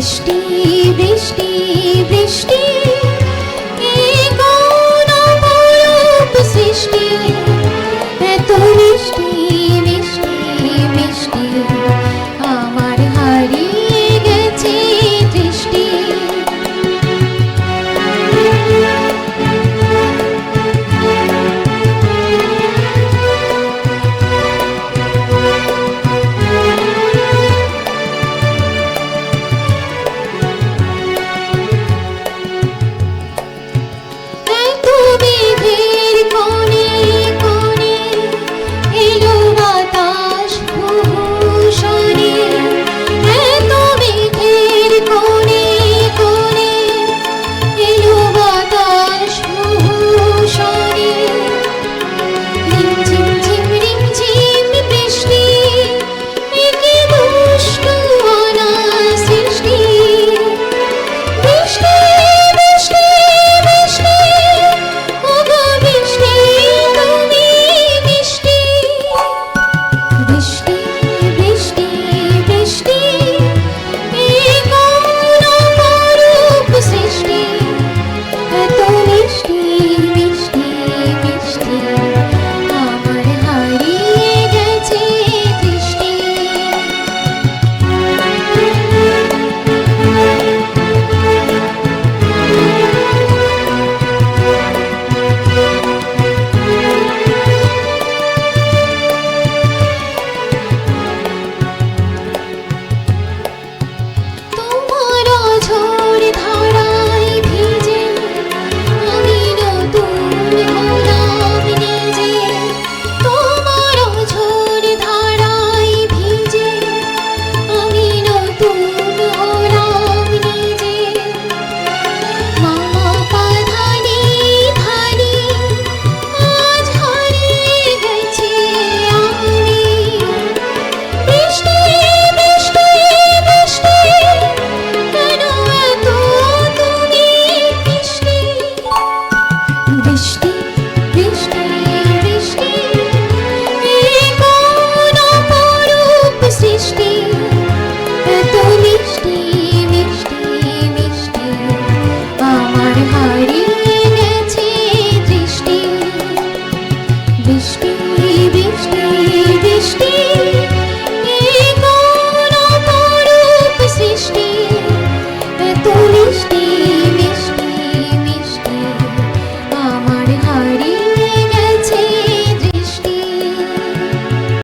বৃষ্টি বৃষ্টি বৃষ্টি বৃষ্টি বৃষ্টি সৃষ্টি? এত মিষ্টি মিষ্টি মিষ্টি, আমার হারিয়ে গেছে দৃষ্টি। বৃষ্টি বৃষ্টি বৃষ্টি আমার